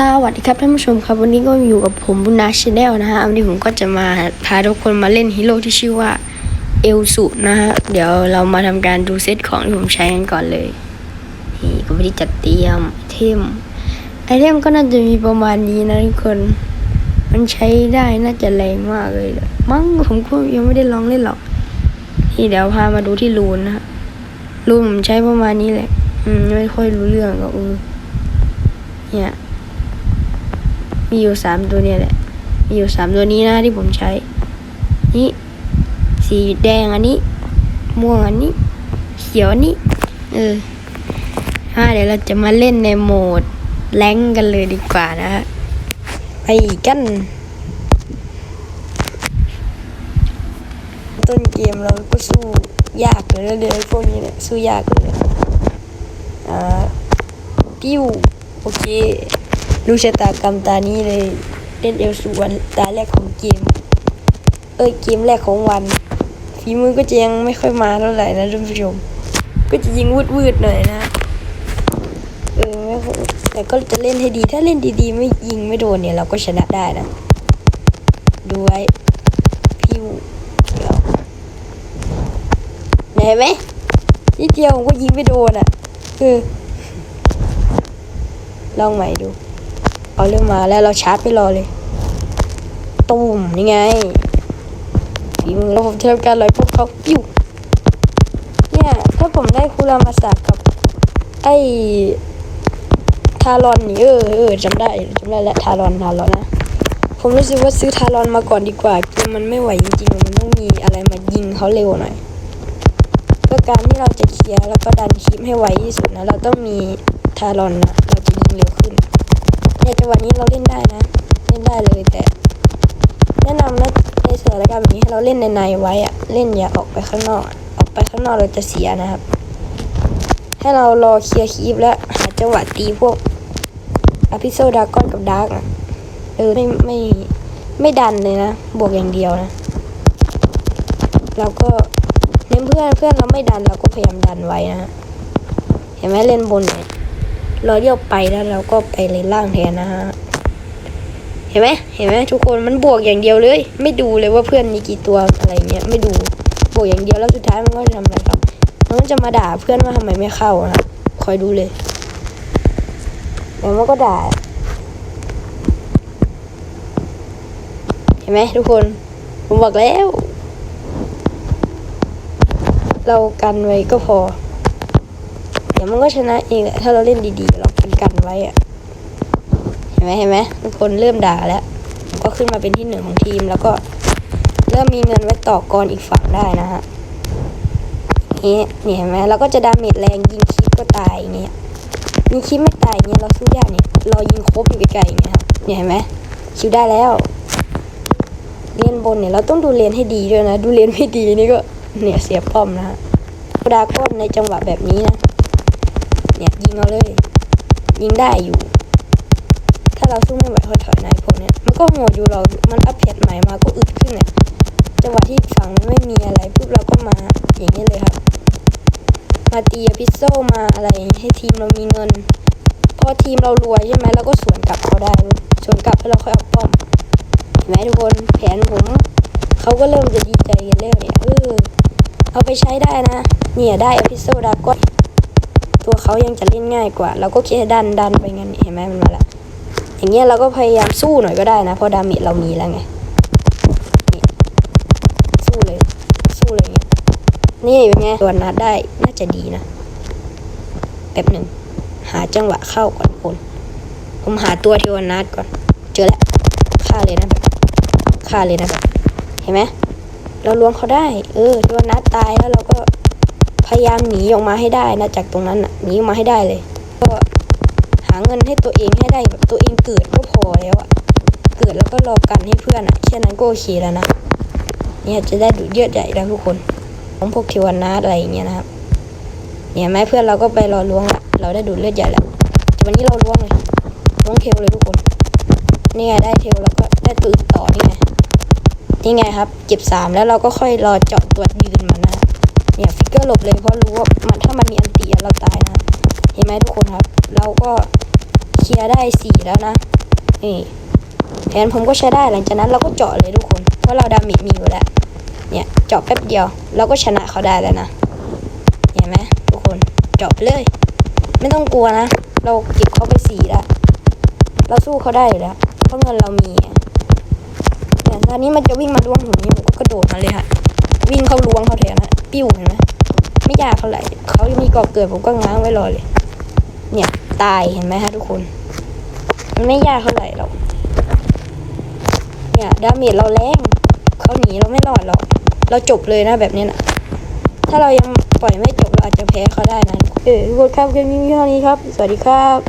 สวัสดีครับท่านผู้ชมครับวันนี้ก็อยู่กับผมบุญนาชแนลนะฮะวันนี้ผมก็จะมาพาทุกคนมาเล่นฮีโร่ที่ชื่อว่าเอลสุนะฮะเดี๋ยวเรามาทำการดูเซตของที่ผมใช้กันก่อนเลยนี่ก็ไม่ได้จัดเตรียมไอเทมไอเทมก็น่าจะมีประมาณนี้นะทุกคน มันใช้ได้น่าจะแรงมากเลยมั้งผมก็ยังไม่ได้ลองเล่นหรอกนี่เดี๋ยวพามาดูที่รูนนะฮะรูนผมใช้ประมาณนี้แหละ อืมไม่ค่อยรู้เรื่องก็เออเนี่ย มีอยู่สามตัวเนี่ยแหละ มีอยู่สามตัวนี้นะที่ผมใช้ นี่สีแดงอันนี้ ม่วงอันนี้ เขียวอันนี้ เอออ่าเดี๋ยวเราจะมาเล่นในโหมดแรงกันเลยดีกว่านะฮะ ไปกัน ต้นเกมเราก็สู้ยากเลยนะเดี๋ยวพวกนี้เนี่ยสู้ยากเลยอ่าปิ้วโอเค ดูชะตากรรมตานี้เลยเล่นเอลสูวันตาแรกของเกม เอ้ยเกมแรกของวันฝีมือก็จะยังไม่ค่อยมาเท่าไหร่นะท่านผู้ชม ก็จะยิงวืดวืดหน่อยนะเออไม่แต่ก็จะเล่นให้ดี ถ้าเล่นดีๆ ไม่ยิงไม่โดนเนี่ย เราก็ชนะได้นะ ดูไว้พิวเดี๋ยวเห็นไหมนิดเดียวผมก็ยิงไม่โดนอะเออลองใหม่ดู เอาเรื่องมาแล้วเราชาร์จไปรอเลยตูมนี่ไงฝีมือเราผมเทียบกันเลยพวกเขาปิ้วเนี่ยถ้าผมได้คุรามาสากับ ไอ้ทารอนนี่เออเออจำได้จำได้แล้วทารอนทารอนนะผมรู้สึกว่าซื้อทารอนมาก่อนดีกว่าเกมมันไม่ไหวจริงๆมันต้องมีอะไรมายิงเขาเร็วหน่อยเพื่อการที่เราจะเคลียร์แล้วก็ดันคลิปให้ไวที่สุดนะเราต้องมีทารอนนะ เนี่ยจังหวะนี้เราเล่นได้นะเล่นได้เลยแต่ แนะนำนะในสถานการณ์แบบนี้ให้เราเล่นในในไว้อะเล่นอย่าออกไปข้างนอก ออกไปข้างนอกเราจะเสียนะครับ ให้เรารอเคลียร์คลิปแล้วหาจังหวะตีพวกอพิโซดากอนกับดาร์กอะเออไม่ไม่ไม่ดันเลยนะ บวกอย่างเดียวนะเราก็เน้นเพื่อนเพื่อนเราไม่ดันเราก็พยายามดันไว้นะเห็นไหมเล่นบนเนี่ย ราเลี้ยวไปแล้วเราก็ไปเลนล่างแทนนะฮะ เห็นไหมเห็นไหมทุกคนมันบวกอย่างเดียวเลย ไม่ดูเลยว่าเพื่อนมีกี่ตัวอะไรเงี้ยไม่ดูบวกอย่างเดียวแล้วสุดท้ายมันก็จะทำอะไรครับมันก็จะมาด่าเพื่อนว่าทำไมไม่เข้านะคอยดูเลยแล้วมันก็ด่า เห็นไหมทุกคนผมบอกแล้ว เรากันไว้ก็พอ ดี๋ยวมันก็ชนะเองแหละถ้าเราเล่นดีๆ เรากันกันไว้อะเห็นไหมเห็นไหมทุกคนเริ่มด่าแล้ว ก็ขึ้นมาเป็นที่หนึ่งของทีมแล้วก็ เริ่มมีเงินไว้ต่อกรอีกฝั่งได้นะฮะนี่นี่เห็นไหมเราก็จะดาเมจแรงยิงคิปก็ตายอย่างเงี้ยยิงคลิปไม่ตายอย่างเงี้ยเราสู้ยากเนี่ยเรายิงครบอยู่ไกลๆอย่างเงี้ยครับเนี่ยเห็นไหมคิวได้แล้วเลียนบนเนี่ยเราต้องดูเลนให้ดีด้วยนะ ดูเลนไม่ดีนี่ก็เนี่ยเสียป้อมนะฮะดราก้อนในจังหวะแบบนี้นะ เนี่ยยิงเอาเลย ยิงได้อยู่ ถ้าเราสู้ไม่ไหวค่อยถอยในพวกเนี้ยมันก็โหดอยู่เรา มันอัปเดตใหม่มาก็อึดขึ้นเนี่ยจังหวะที่ฝั่งมันไม่มีอะไรปุ๊บเราก็มาอย่างนี้เลยครับ มาตีพิซโซมาอะไรให้ทีมเรามีเงินพอทีมเรารวยใช่ไหมเราก็สวนกลับเขาได้สวนกลับให้เราค่อยเอาป้อมเห็นไหมทุกคนแผนผมเขาก็เริ่มจะดีใจกันแล้วเนี่ยเออเอาไปใช้ได้นะ เนี่ยได้พิซโซดาก็ ตัวเขายังจะเล่นง่ายกว่า เราก็แค่ดันดันไปงั้นเห็นไหมมันมาละอย่างเงี้ยเราก็พยายามสู้หน่อยก็ได้นะ เพราะดาเมจเรามีแล้วไงสู้เลย สู้เลยเงี้ยนี่เป็นไงตัวนัดได้น่าจะดีนะแป๊บหนึ่งหาจังหวะเข้าก่อนคน ผมหาตัวเทวนัดก่อน เจอแล้วฆ่าเลยนะแบบฆ่าเลยนะแบบเห็นไหมเราล้วงเขาได้ เออเทวนัดตายแล้วเราก็ พยายามหนีออกมาให้ได้นะจากตรงนั้นน่ะหนีออกมาให้ได้เลย ก็หาเงินให้ตัวเองให้ได้แบบตัวเองเกิดก็พอแล้วอะเกิดแล้วก็รอกันให้เพื่อนอะแค่นั้นก็โอเคแล้วนะเนี่ยจะได้ดูเยือดใหญ่แล้วทุกคนของพวกเทวนาอะไรอย่างเงี้ยนะครับเนี่ยแม้เพื่อนเราก็ไปรอล้วงละเราได้ดูดเลือดใหญ่แล้วแต่วันนี้เราล้วงเลยล้วงเทวเลยทุกคนนี่ไงได้เทวแล้วก็ได้ตื่นต่อนี่ไงนี่ไงครับเก็บสามแล้วเราก็ค่อยรอเจาะตัวจยืนมันนะ เนี่ยฟิกเกอร์หลบเลยเพราะรู้ว่ามันถ้ามันมีอันตีเราตายนะ เห็นไหมทุกคนครับ เราก็เคลียร์ได้สี่แล้วนะนี่แผนผมก็ใช้ได้หลังจากนั้นเราก็เจาะเลยทุกคน เพราะเราดาเมจมีอยู่แล้ว เนี่ยเจาะแป๊บเดียว เราก็ชนะเขาได้แล้วนะ เห็นไหมทุกคนเจาะไปเลย ไม่ต้องกลัวนะ เราเก็บเขาไปสี่แล้ว เราสู้เขาได้อยู่แล้ว เพราะเงินเรามีเนี่ยตอนนี้มันจะวิ่งมาล้วงผมนี่ผมก็กระโดดมาเลยค่ะ วิ่งเข้าล้วงเขาแทนนะ ปิ้วเห็นไหมไม่ยากเท่าไหร่เขายังมีก่อเกิดผมก็ง้างไว้รอเลย เนี่ยตายเห็นไหมฮะทุกคน มันไม่ยากเท่าไหร่หรอกเนี่ยดาเมจเราแรงเขาหนีเราไม่รอดหรอกเราจบเลยนะแบบนี้นะถ้าเรายังปล่อยไม่จบเราอาจจะแพ้เขาได้นะเออทุกคนครับคลิปนี้เท่านี้ครับ สวัสดีครับ